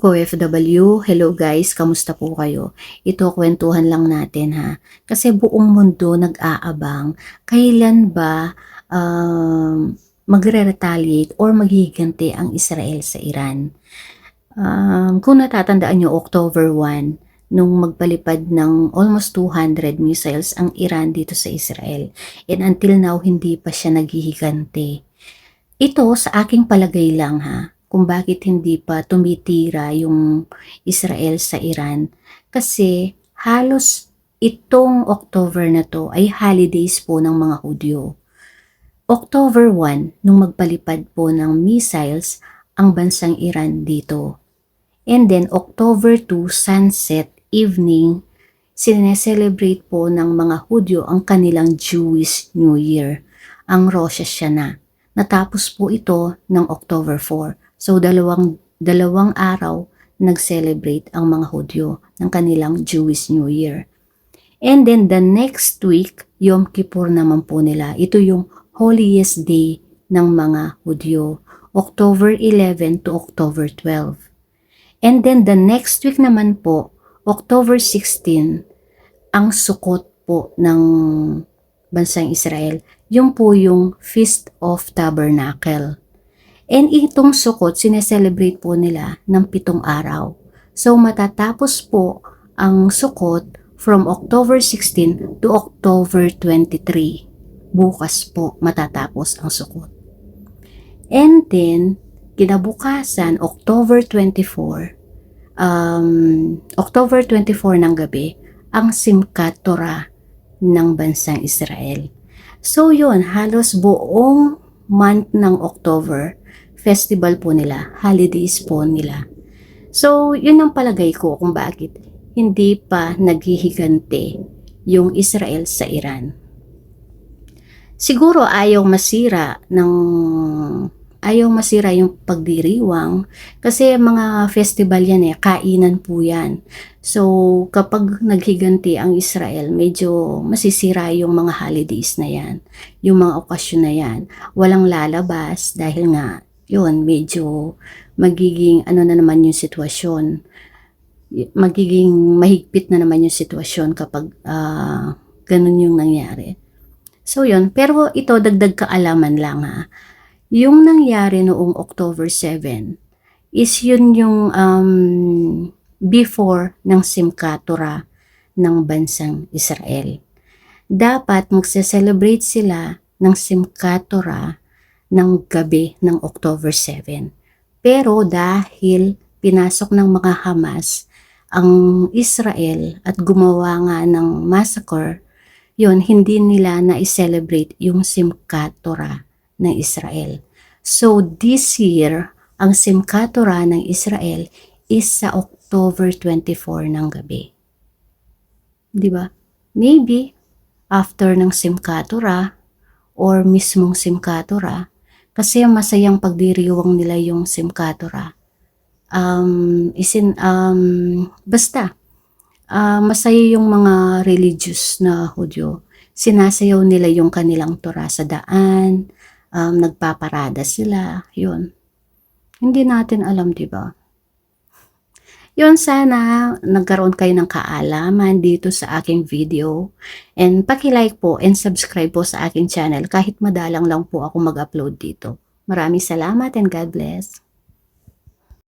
OFW, hello guys, kamusta po kayo? Ito kwentuhan lang natin ha. Kasi buong mundo nag-aabang, kailan ba um, magre-retaliate or maghihiganti ang Israel sa Iran? Um, kung natatandaan nyo, October 1, nung magpalipad ng almost 200 missiles ang Iran dito sa Israel. And until now, hindi pa siya naghihiganti. Ito sa aking palagay lang ha, kung bakit hindi pa tumitira yung Israel sa Iran. Kasi halos itong October na to ay holidays po ng mga Hudyo. October 1, nung magpalipad po ng missiles ang bansang Iran dito. And then October 2, sunset, evening, sineselebrate po ng mga Hudyo ang kanilang Jewish New Year, ang Rosh Hashanah. Natapos po ito ng October 4. So dalawang dalawang araw nag-celebrate ang mga Hudyo ng kanilang Jewish New Year. And then the next week, Yom Kippur naman po nila. Ito yung holiest day ng mga Hudyo. October 11 to October 12. And then the next week naman po, October 16, ang sukot po ng bansang Israel. Yung po yung Feast of Tabernacle. And itong sukot, sineselebrate po nila ng pitong araw. So matatapos po ang sukot from October 16 to October 23. Bukas po matatapos ang sukot. And then, kinabukasan, October 24, um, October 24 ng gabi, ang Simchat Torah ng bansang Israel. So yun, halos buong month ng October, festival po nila, holidays po nila. So, yun ang palagay ko kung bakit hindi pa naghihigante yung Israel sa Iran. Siguro ayaw masira ng ayaw masira yung pagdiriwang kasi mga festival yan eh, kainan po yan. So, kapag naghiganti ang Israel, medyo masisira yung mga holidays na yan, yung mga okasyon na yan. Walang lalabas dahil nga yun, medyo magiging ano na naman yung sitwasyon. Magiging mahigpit na naman yung sitwasyon kapag uh, ganun yung nangyari. So yun, pero ito dagdag kaalaman lang ha. Yung nangyari noong October 7 is yun yung um, before ng Simchat Torah ng bansang Israel. Dapat magse-celebrate sila ng Simchat Torah ng gabi ng October 7. Pero dahil pinasok ng mga Hamas ang Israel at gumawa nga ng massacre, yon hindi nila na-celebrate yung Simchat Torah ng Israel. So this year, ang Simchat Torah ng Israel is sa October 24 ng gabi. 'Di ba? Maybe after ng Simchat Torah or mismong Simchat Torah, kasi masayang pagdiriwang nila yung Simkatora. Um, isin, um, basta, uh, masaya yung mga religious na Hudyo. Sinasayaw nila yung kanilang Torah sa daan, um, nagpaparada sila, yun. Hindi natin alam, di ba? Yun, sana nagkaroon kayo ng kaalaman dito sa aking video. And paki-like po and subscribe po sa aking channel kahit madalang lang po ako mag-upload dito. Maraming salamat and God bless.